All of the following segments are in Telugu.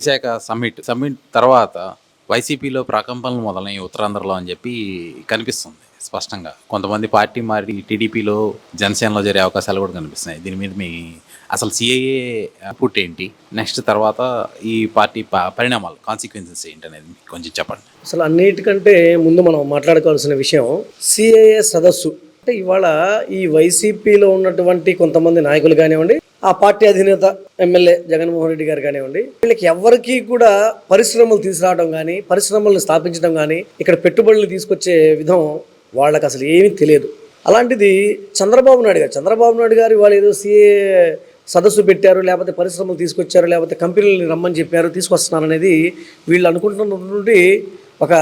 విశాఖ సమ్మిట్ సమ్మిట్ తర్వాత వైసీపీలో ప్రకంపనలు మొదలయ్యి ఉత్తరాంధ్రలో అని చెప్పి కనిపిస్తుంది స్పష్టంగా. కొంతమంది పార్టీ మారి టీడీపీలో జనసేనలో జరిగే అవకాశాలు కూడా కనిపిస్తున్నాయి. దీని మీద మీ అసలు సిఐఏ పుట్ ఏంటి? నెక్స్ట్ తర్వాత ఈ పార్టీ ప- పరిణామాలు కాన్సిక్వెన్సెస్ ఏంటి అనేది కొంచెం చెప్పండి. అసలు అన్నిటికంటే ముందు మనం మాట్లాడుకోవాల్సిన విషయం సిఐఏ సదస్సు. అంటే ఇవాళ ఈ వైసీపీలో ఉన్నటువంటి కొంతమంది నాయకులు కానివ్వండి ఆ పార్టీ అధినేత ఎమ్మెల్యే జగన్మోహన్ రెడ్డి గారు కానివ్వండి వీళ్ళకి ఎవరికి కూడా పరిశ్రమలు తీసుకురావడం కానీ పరిశ్రమలను స్థాపించడం కానీ ఇక్కడ పెట్టుబడులు తీసుకొచ్చే విధం వాళ్ళకి అసలు ఏమీ తెలియదు. అలాంటిది చంద్రబాబు నాయుడు గారు చంద్రబాబు నాయుడు గారు వాళ్ళు ఏదో సిఏ సదస్సు పెట్టారు లేకపోతే పరిశ్రమలు తీసుకొచ్చారు లేకపోతే కంపెనీలను రమ్మని చెప్పారు తీసుకొస్తున్నారనేది వీళ్ళు అనుకుంటున్నటువంటి ఒక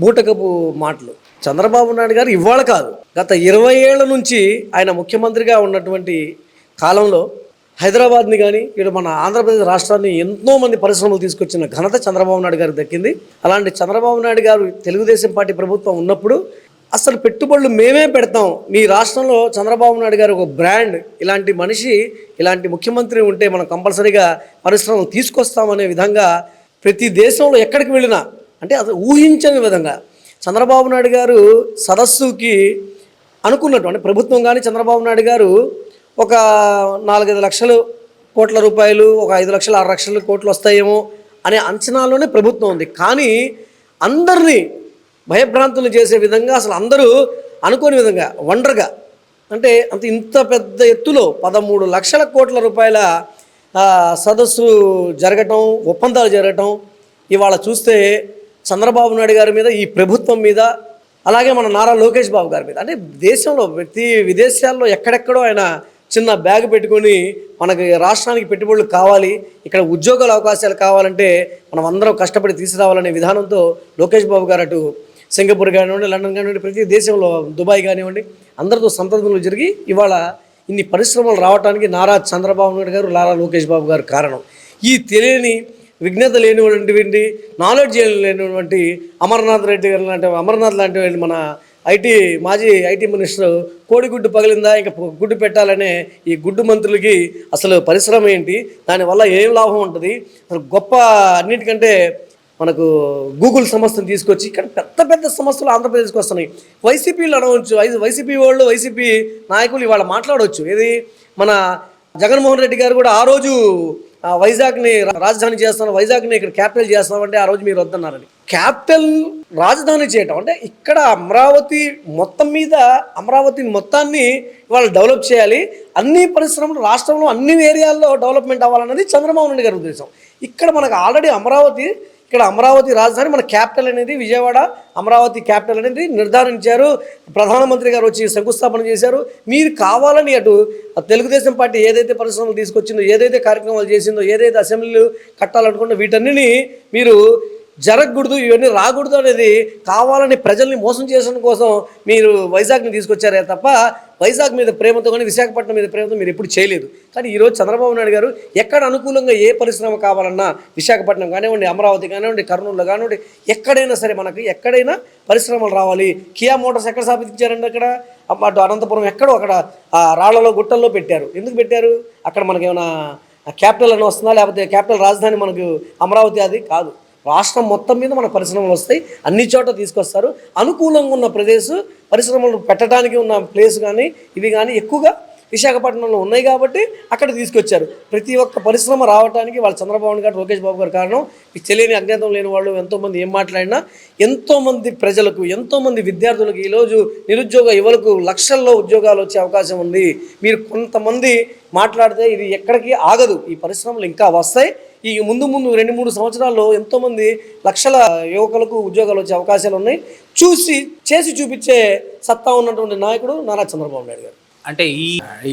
బూటకపు మాటలు. చంద్రబాబు నాయుడు గారు ఇవాళ కాదు గత ఇరవై ఏళ్ళ నుంచి ఆయన ముఖ్యమంత్రిగా ఉన్నటువంటి కాలంలో హైదరాబాద్ని కానీ ఇక్కడ మన ఆంధ్రప్రదేశ్ రాష్ట్రాన్ని ఎంతో మంది పరిశ్రమలు తీసుకొచ్చిన ఘనత చంద్రబాబు నాయుడు గారికి దక్కింది. అలాంటి చంద్రబాబు నాయుడు గారు తెలుగుదేశం పార్టీ ప్రభుత్వం ఉన్నప్పుడు అసలు పెట్టుబడులు మేమే పెడతాం. మీ రాష్ట్రంలో చంద్రబాబు నాయుడు గారు ఒక బ్రాండ్ ఇలాంటి మనిషి ఇలాంటి ముఖ్యమంత్రి ఉంటే మనం కంపల్సరీగా పరిశ్రమలు తీసుకొస్తామనే విధంగా ప్రతి దేశంలో ఎక్కడికి వెళ్ళినా అంటే అది ఊహించని విధంగా చంద్రబాబు నాయుడు గారు సదస్సుకి అనుకున్నట్టు అంటే ప్రభుత్వం కానీ చంద్రబాబు నాయుడు గారు ఒక నాలుగైదు లక్షలు కోట్ల రూపాయలు ఒక ఐదు లక్షలు ఆరు లక్షలు కోట్లు వస్తాయేమో అనే అంచనాలోనే ప్రభుత్వం ఉంది. కానీ అందరినీ భయభ్రాంతులు చేసే విధంగా అసలు అందరూ అనుకోని విధంగా వండర్గా అంటే అంత ఇంత పెద్ద ఎత్తులో పదమూడు లక్షల కోట్ల రూపాయల సదస్సు జరగటం ఒప్పందాలు జరగటం ఇవాళ చూస్తే చంద్రబాబు నాయుడు గారి మీద ఈ ప్రభుత్వం మీద అలాగే మన నారా లోకేష్ బాబు గారి మీద. అంటే దేశంలో ప్రతి విదేశాల్లో ఎక్కడెక్కడో ఆయన చిన్న బ్యాగ్ పెట్టుకొని మనకి రాష్ట్రానికి పెట్టుబడులు కావాలి ఇక్కడ ఉద్యోగాల అవకాశాలు కావాలంటే మనం అందరం కష్టపడి తీసుకురావాలనే విధానంతో లోకేష్ బాబు గారు అటు సింగపూర్ కానివ్వండి లండన్ కానివ్వండి ప్రతి దేశంలో దుబాయ్ కానివ్వండి అందరితో సంప్రదింపులు జరిగి ఇవాళ ఇన్ని పరిశ్రమలు రావడానికి నారా చంద్రబాబు నాయుడు గారు లారా లోకేష్ బాబు గారు కారణం. ఈ తెలియని విఘ్నత లేనిటువంటి నాలెడ్జ్ లేనివంటి అమర్నాథ్ రెడ్డి గారు లాంటి అమర్నాథ్ లాంటి మన ఐటీ మాజీ ఐటీ మినిస్టర్ కోడిగుడ్డు పగిలిందా ఇంకా గుడ్డు పెట్టాలనే ఈ గుడ్డు మంత్రులకి అసలు పరిశ్రమ ఏంటి దానివల్ల ఏం లాభం ఉంటుంది? గొప్ప అన్నిటికంటే మనకు గూగుల్ సంస్థను తీసుకొచ్చి ఇక్కడ పెద్ద పెద్ద సంస్థలు ఆంధ్రప్రదేశ్కి వస్తున్నాయి. వైసీపీలు అనవచ్చు వైసీపీ వాళ్ళు వైసీపీ నాయకులు ఇవాళ మాట్లాడవచ్చు ఇది మన జగన్మోహన్ రెడ్డి గారు కూడా ఆ రోజు వైజాగ్ని రా- రాజధాని చేస్తాను వైజాగ్ని ఇక్కడ క్యాపిటల్ చేస్తామంటే ఆ రోజు మీరు వద్దన్నారని. క్యాపిటల్ రాజధాని చేయటం. అంటే ఇక్కడ అమరావతి మొత్తం మీద అమరావతి మొత్తాన్ని వాళ్ళు డెవలప్ చేయాలి. అన్ని పరిశ్రమలు రాష్ట్రంలో అన్ని ఏరియాల్లో డెవలప్మెంట్ అవ్వాలన్నది చంద్రబాబు నాయుడు గారి ఉద్దేశం. ఇక్కడ మనకు ఆల్రెడీ అమరావతి ఇక్కడ అమరావతి రాజధాని మన క్యాపిటల్ అనేది విజయవాడ అమరావతి క్యాపిటల్ అనేది నిర్ధారించారు. ప్రధానమంత్రి గారు వచ్చి శంకుస్థాపన చేశారు. మీరు కావాలని అటు ఆ తెలుగుదేశం పార్టీ ఏదైతే పరిశ్రమలు తీసుకొచ్చిందో ఏదైతే కార్యక్రమాలు చేసిందో ఏదైతే అసెంబ్లీలు కట్టాలనుకున్న వీటన్నిటిని మీరు జరగకూడదు ఇవన్నీ రాకూడదు అనేది కావాలని ప్రజల్ని మోసం చేయడం కోసం మీరు వైజాగ్ని తీసుకొచ్చారే తప్ప వైజాగ్ మీద ప్రేమతో కానీ విశాఖపట్నం మీద ప్రేమతో మీరు ఎప్పుడు చేయలేదు. కానీ ఈరోజు చంద్రబాబు నాయుడు గారు ఎక్కడ అనుకూలంగా ఏ పరిశ్రమ కావాలన్నా విశాఖపట్నం కానివ్వండి అమరావతి కానివ్వండి కర్నూలులో కానివ్వండి ఎక్కడైనా సరే మనకి ఎక్కడైనా పరిశ్రమలు రావాలి. కియా మోటార్స్ ఎక్కడ స్థాపించారండి అక్కడ? అటు అనంతపురం ఎక్కడో అక్కడ రాళ్ళలో గుట్టల్లో పెట్టారు. ఎందుకు పెట్టారు? అక్కడ మనకి ఏమైనా క్యాపిటల్ అని వస్తుందా? లేకపోతే క్యాపిటల్ రాజధాని మనకు అమరావతి అది కాదు. రాష్ట్రం మొత్తం మీద మన పరిశ్రమలు వస్తాయి అన్ని చోట్ల తీసుకొస్తారు. అనుకూలంగా ఉన్న ప్రదేశం పరిశ్రమలు పెట్టడానికి ఉన్న ప్లేస్ కానీ ఇవి కానీ ఎక్కువగా విశాఖపట్నంలో ఉన్నాయి కాబట్టి అక్కడ తీసుకొచ్చారు. ప్రతి ఒక్క పరిశ్రమ రావడానికి వాళ్ళ చంద్రబాబు గారు లోకేష్ బాబు గారు కారణం. తెలియని అజ్ఞాతం లేని వాళ్ళు ఎంతోమంది ఏం మాట్లాడినా ఎంతోమంది ప్రజలకు ఎంతోమంది విద్యార్థులకు ఈరోజు నిరుద్యోగ యువలకు లక్షల్లో ఉద్యోగాలు వచ్చే అవకాశం ఉంది. మీరు కొంతమంది మాట్లాడితే ఇది ఎక్కడికి ఆగదు. ఈ పరిశ్రమలు ఇంకా వస్తాయి. ఈ ముందు ముందు రెండు మూడు సంవత్సరాల్లో ఎంతోమంది లక్షల యువకులకు ఉద్యోగాలు వచ్చే అవకాశాలు ఉన్నాయి. చూసి చేసి చూపించే సత్తా ఉన్నటువంటి నాయకుడు నారా చంద్రబాబు నాయుడు గారు. అంటే ఈ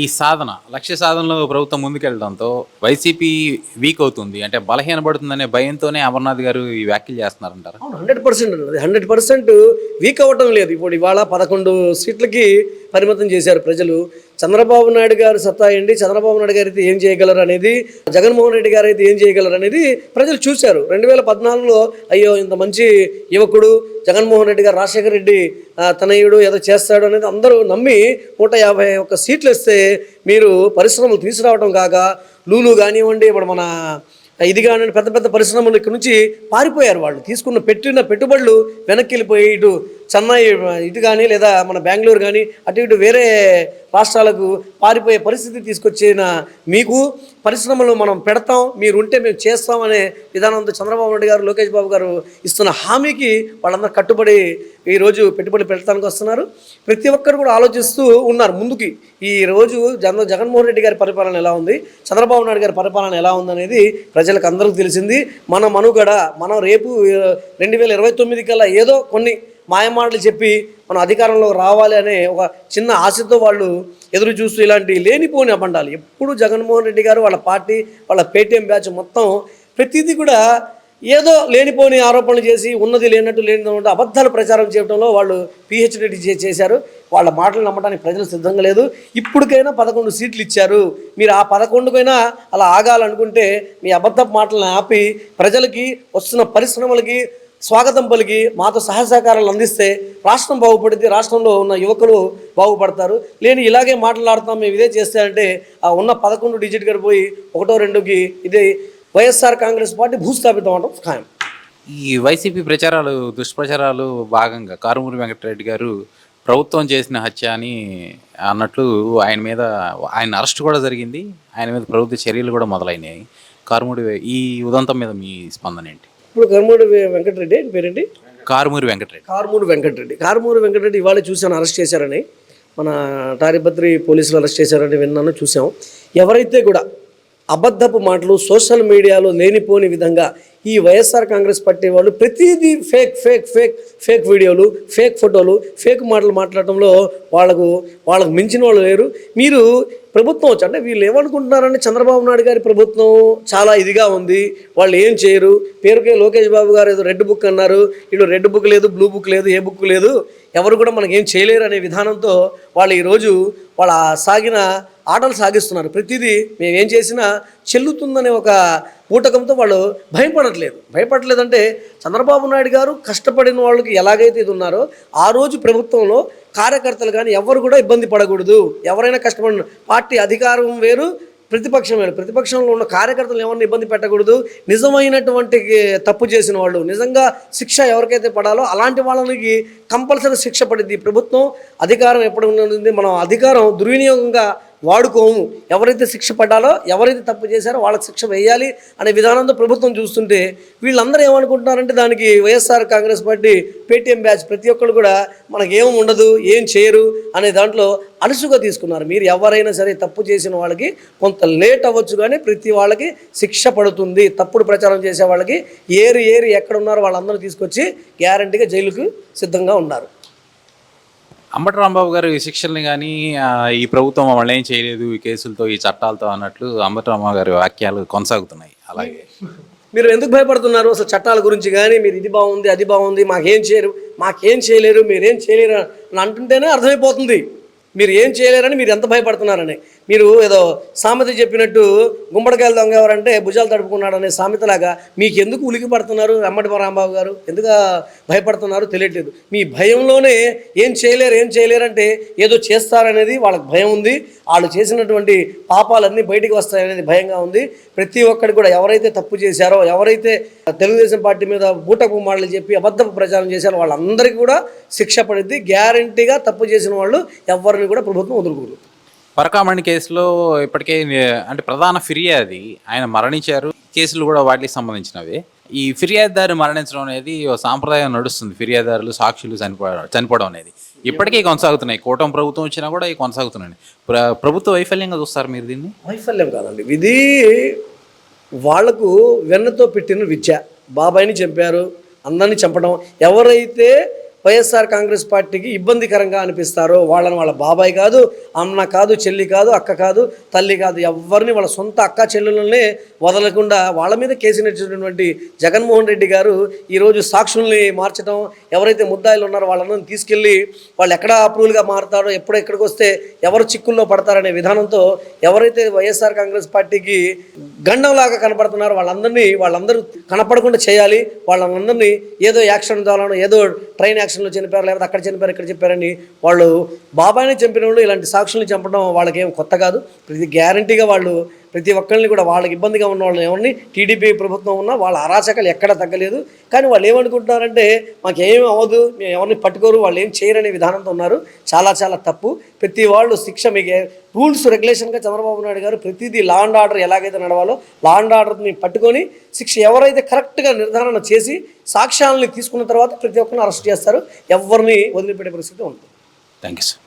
ఈ సాధన లక్ష్య సాధనలో ప్రభుత్వం ముందుకెళ్ళడంతో వైసీపీ వీక్ అవుతుంది. అంటే బలహీనపడుతుందనే భయంతోనే అమర్నాథ్ గారు ఈ వ్యాఖ్యలు చేస్తున్నారంటారు? Hundred percent hundred percent weak అవ్వటం లేదు. ఇప్పుడు ఇవాళ పదకొండు సీట్లకి పరిమితం చేశారు ప్రజలు. చంద్రబాబు నాయుడు గారు సత్తా ఏంటి? చంద్రబాబు నాయుడు గారు అయితే ఏం చేయగలరు అనేది జగన్మోహన్ రెడ్డి గారు అయితే ఏం చేయగలరు అనేది ప్రజలు చూశారు. రెండు వేల పద్నాలుగులో అయ్యో ఇంత మంచి యువకుడు జగన్మోహన్ రెడ్డి గారు రాజశేఖర రెడ్డి తనయుడు ఏదో చేస్తాడు అనేది అందరూ నమ్మి నూట యాభై ఒక్క సీట్లు ఇస్తే మీరు పరిశ్రమలు తీసుకురావడం కాక లూలు కానివ్వండి ఇప్పుడు మన ఇది కానివ్వండి పెద్ద పెద్ద పరిశ్రమలు ఇక్కడ నుంచి పారిపోయారు వాళ్ళు. తీసుకున్న పెట్టిన పెట్టుబడులు వెనక్కి వెళ్ళిపోయి ఇటు చెన్నై ఇటు కానీ లేదా మన బెంగళూరు కానీ అటు ఇటు వేరే రాష్ట్రాలకు పారిపోయే పరిస్థితి తీసుకొచ్చిన మీకు పరిశ్రమలు మనం పెడతాం మీరు ఉంటే మేము చేస్తాం అనే విధానంతో చంద్రబాబు నాయుడు గారు లోకేష్ బాబు గారు ఇస్తున్న హామీకి వాళ్ళందరూ కట్టుబడి ఈరోజు పెట్టుబడి పెట్టడానికి వస్తున్నారు. ప్రతి ఒక్కరు కూడా ఆలోచిస్తూ ఉన్నారు ముందుకి. ఈ రోజు జగన్ జగన్మోహన్ రెడ్డి గారి పరిపాలన ఎలా ఉంది? చంద్రబాబు నాయుడు గారి పరిపాలన ఎలా ఉందనేది ప్రజలకు అందరికీ తెలిసింది. మన మనుగడ మనం రేపు రెండు వేల ఇరవై తొమ్మిది కల్లా ఏదో కొన్ని మాయమాటలు చెప్పి మనం అధికారంలో రావాలి అనే ఒక చిన్న ఆశతో వాళ్ళు ఎదురు చూస్తూ ఇలాంటి లేనిపోని అబండాలు ఎప్పుడు జగన్మోహన్ రెడ్డి గారు వాళ్ళ పార్టీ వాళ్ళ పేటీఎం బ్యాచ్ మొత్తం ప్రతిదీ కూడా ఏదో లేనిపోని ఆరోపణలు చేసి ఉన్నది లేనట్టు లేని అబద్ధాలు ప్రచారం చేయడంలో వాళ్ళు పిహెచ్డి చేశారు. వాళ్ళ మాటలు నమ్మడానికి ప్రజలు సిద్ధంగా లేదు. ఇప్పటికైనా పదకొండు సీట్లు ఇచ్చారు. మీరు ఆ పదకొండుకైనా అలా ఆగాలనుకుంటే మీ అబద్ధ మాటలను ఆపి ప్రజలకి వస్తున్న పరిశ్రమలకి స్వాగతం పలికి మాతో సహాయ సహకారాలు అందిస్తే రాష్ట్రం బాగుపడింది. రాష్ట్రంలో ఉన్న యువకులు బాగుపడతారు. లేని ఇలాగే మాట్లాడుతాం మేము ఇదే చేస్తారంటే ఆ ఉన్న పదకొండు డిజిట్ పోయి ఒకటో రెండుకి ఇది వైఎస్ఆర్ కాంగ్రెస్ పార్టీ భూస్థాపితం అవడం ఖాయం. ఈ వైసీపీ ప్రచారాలు దుష్ప్రచారాలు భాగంగా కారుమూరి వెంకటరెడ్డి గారు ప్రభుత్వం చేసిన హత్య అని అన్నట్లు ఆయన మీద ఆయన అరెస్ట్ కూడా జరిగింది. ఆయన మీద ప్రభుత్వ చర్యలు కూడా మొదలైనాయి. కారుమూడి ఈ ఉదంతం మీద మీ స్పందన ఏంటి? ఇప్పుడు కర్మూడి వెంకటరెడ్డి ఆయన పేరేంటి? కారుమూరి వెంకటరెడ్డి. కారుమూరు వెంకటరెడ్డి. కారుమూరు వెంకటరెడ్డి ఇవాళ చూశాను అరెస్ట్ చేశారని. మన తాడిపత్రి పోలీసులు అరెస్ట్ చేశారని విన్నాను చూసాం ఎవరైతే కూడా అబద్ధపు మాటలు సోషల్ మీడియాలో లేనిపోని విధంగా ఈ వైఎస్ఆర్ కాంగ్రెస్ పార్టీ వాళ్ళు ప్రతిదీ ఫేక్ ఫేక్ ఫేక్ ఫేక్ వీడియోలు ఫేక్ ఫోటోలు ఫేక్ మాటలు మాట్లాడటంలో వాళ్ళకు వాళ్ళకు మించిన వాళ్ళు లేరు. మీరు ప్రభుత్వం వచ్చి అంటే వీళ్ళు ఏమనుకుంటున్నారంటే చంద్రబాబు నాయుడు గారి ప్రభుత్వం చాలా ఇదిగా ఉంది. వాళ్ళు ఏం చేయరు. పేరుకే లోకేష్ బాబు గారు ఏదో రెడ్ బుక్ అన్నారు. వీళ్ళు రెడ్ బుక్ లేదు బ్లూ బుక్ లేదు ఏ బుక్ లేదు. ఎవరు కూడా మనకి ఏం చేయలేరు అనే విధానంతో వాళ్ళు ఈరోజు వాళ్ళ సాగిన ఆటలు సాగిస్తున్నారు. ప్రతిదీ మేమేం చేసినా చెల్లుతుందనే ఒక ఊటకంతో వాళ్ళు భయపడట్లేదు. భయపడట్లేదంటే చంద్రబాబు నాయుడు గారు కష్టపడిన వాళ్ళకి ఎలాగైతే ఇది ఉన్నారో ఆ రోజు ప్రభుత్వంలో కార్యకర్తలు కానీ ఎవరు కూడా ఇబ్బంది పడకూడదు. ఎవరైనా కష్టపడిన పార్టీ అధికారం వేరు ప్రతిపక్షం ప్రతిపక్షంలో ఉన్న కార్యకర్తలు ఎవరిని ఇబ్బంది పెట్టకూడదు. నిజమైనటువంటి తప్పు చేసిన వాళ్ళు నిజంగా శిక్ష ఎవరికైతే పడాలో అలాంటి వాళ్ళకి కంపల్సరీ శిక్ష పడింది ప్రభుత్వం. అధికారం ఎప్పుడు ఉన్నది? మనం అధికారం దుర్వినియోగంగా వాడుకోము. ఎవరైతే శిక్ష పడ్డాలో ఎవరైతే తప్పు చేశారో వాళ్ళకి శిక్ష వేయాలి అనే విధానంతో ప్రభుత్వం చూస్తుంటే వీళ్ళందరూ ఏమనుకుంటున్నారంటే దానికి YSR Congress party Paytm batch ప్రతి ఒక్కరు కూడా మనకి ఏం ఉండదు ఏం చేయరు అనే దాంట్లో అలుసుగా తీసుకున్నారు. మీరు ఎవరైనా సరే తప్పు చేసిన వాళ్ళకి కొంత లేట్ అవ్వచ్చు కానీ ప్రతి వాళ్ళకి శిక్ష పడుతుంది. తప్పుడు ప్రచారం చేసే వాళ్ళకి ఏరు ఏరు ఎక్కడ ఉన్నారో వాళ్ళందరూ తీసుకొచ్చి గ్యారంటీగా జైలుకు సిద్ధంగా ఉన్నారు. అంబటి రాంబాబు గారు ఈ శిక్షల్ని కానీ ఈ ప్రభుత్వం వాళ్ళు ఏం చేయలేదు ఈ కేసులతో ఈ చట్టాలతో అన్నట్లు అంబటి రాంబాబు గారి వాక్యాలు కొనసాగుతున్నాయి. అలాగే. మీరు ఎందుకు భయపడుతున్నారు? అసలు చట్టాల గురించి కానీ మీరు ఇది బాగుంది అది బాగుంది మాకేం చేయరు మాకేం చేయలేరు మీరేం చేయలేరు అని అంటుంటేనే అర్థమైపోతుంది. మీరు ఏం చేయలేరని మీరు ఎంత భయపడుతున్నారని. మీరు ఏదో సామెత చెప్పినట్టు గుమ్మడికాయలు దొంగ ఎవరంటే భుజాలు తడుపుకున్నాడనే సామెతలాగా మీకు ఎందుకు ఉలికి పడుతున్నారు అమ్మటి రాంబాబు గారు? ఎందుకు భయపడుతున్నారు తెలియట్లేదు. మీ భయంలోనే ఏం చేయలేరు ఏం చేయలేరంటే ఏదో చేస్తారనేది వాళ్ళకి భయం ఉంది. వాళ్ళు చేసినటువంటి పాపాలన్నీ బయటికి వస్తాయనేది భయంగా ఉంది. ప్రతి ఒక్కరు కూడా ఎవరైతే తప్పు చేశారో ఎవరైతే తెలుగుదేశం పార్టీ మీద బూటపు మాటలు చెప్పి అబద్ధపు ప్రచారం చేశారో వాళ్ళందరికీ కూడా శిక్ష పడింది గ్యారంటీగా తప్పు చేసిన వాళ్ళు ఎవరిని కూడా ప్రభుత్వం వదులుకోరు పరకామణి కేసులో ఇప్పటికే అంటే ప్రధాన ఫిర్యాది ఆయన మరణించారు. కేసులు కూడా వాటికి సంబంధించినవి. ఈ ఫిర్యాదుదారు మరణించడం అనేది ఓ సాంప్రదాయం నడుస్తుంది. ఫిర్యాదుదారులు సాక్షులు చనిపోవడం చనిపోవడం అనేది. ఇప్పటికీ కొనసాగుతున్నాయి. కూటమి ప్రభుత్వం వచ్చినా కూడా ఇవి కొనసాగుతున్నాయి. ప్ర ప్రభుత్వ వైఫల్యంగా చూస్తారు మీరు దీన్ని? వైఫల్యం కాదండి. ఇది వాళ్ళకు వెన్నతో పెట్టిన విద్య. బాబాయిని చంపారు అందరిని చంపడం. ఎవరైతే వైఎస్ఆర్ కాంగ్రెస్ పార్టీకి ఇబ్బందికరంగా అనిపిస్తారో వాళ్ళని వాళ్ళ బాబాయ్ కాదు అన్న కాదు చెల్లి కాదు అక్క కాదు తల్లి కాదు ఎవరిని వాళ్ళ సొంత అక్క చెల్లెలనే వదలకుండా వాళ్ళ మీద కేసు కేసినటువంటి జగన్మోహన్ రెడ్డి గారు ఈరోజు సాక్షుల్ని మార్చడం ఎవరైతే ముద్దాయిలు ఉన్నారో వాళ్ళని తీసుకెళ్ళి వాళ్ళు ఎక్కడ అప్రూవల్గా మారుతారో ఎప్పుడు ఎక్కడికి వస్తే ఎవరు చిక్కుల్లో పడతారనే విధానంతో ఎవరైతే వైఎస్ఆర్ కాంగ్రెస్ పార్టీకి గండంలాగా కనపడుతున్నారో వాళ్ళందరినీ వాళ్ళందరూ కనపడకుండా చేయాలి వాళ్ళందరినీ ఏదో యాక్షన్ ద్వారా ఏదో ట్రైన్ ఎలక్షన్లో చనిపోయారు లేకపోతే అక్కడ చనిపోయారు ఇక్కడ చెప్పారని వాళ్ళు బాబాయిని చంపిన వాళ్ళు ఇలాంటి సాక్షుల్ని చంపడం వాళ్ళకేం కొత్త కాదు. ఇది గ్యారంటీగా వాళ్ళు ప్రతి ఒక్కరిని కూడా వాళ్ళకి ఇబ్బందిగా ఉన్న వాళ్ళని ఎవరిని టీడీపీ ప్రభుత్వం ఉన్నా వాళ్ళ అరాచకాలు ఎక్కడ తగ్గలేదు. కానీ వాళ్ళు ఏమనుకుంటున్నారంటే మాకేం అవ్వదు మేము ఎవరిని పట్టుకోరు వాళ్ళు ఏం చేయరనే విధానంతో ఉన్నారు. చాలా చాలా తప్పు. ప్రతి వాళ్ళు శిక్ష మీకు. రూల్స్ రెగ్యులేషన్గా చంద్రబాబు నాయుడు గారు ప్రతిదీ లా అండ్ ఆర్డర్ ఎలాగైతే నడవాలో లా అండ్ ఆర్డర్ని పట్టుకొని శిక్ష ఎవరైతే కరెక్ట్గా నిర్ధారణ చేసి సాక్ష్యాలని తీసుకున్న తర్వాత ప్రతి ఒక్కరిని అరెస్ట్ చేస్తారు. ఎవరిని వదిలిపెట్టే పరిస్థితి ఉంటుంది. Thank you sir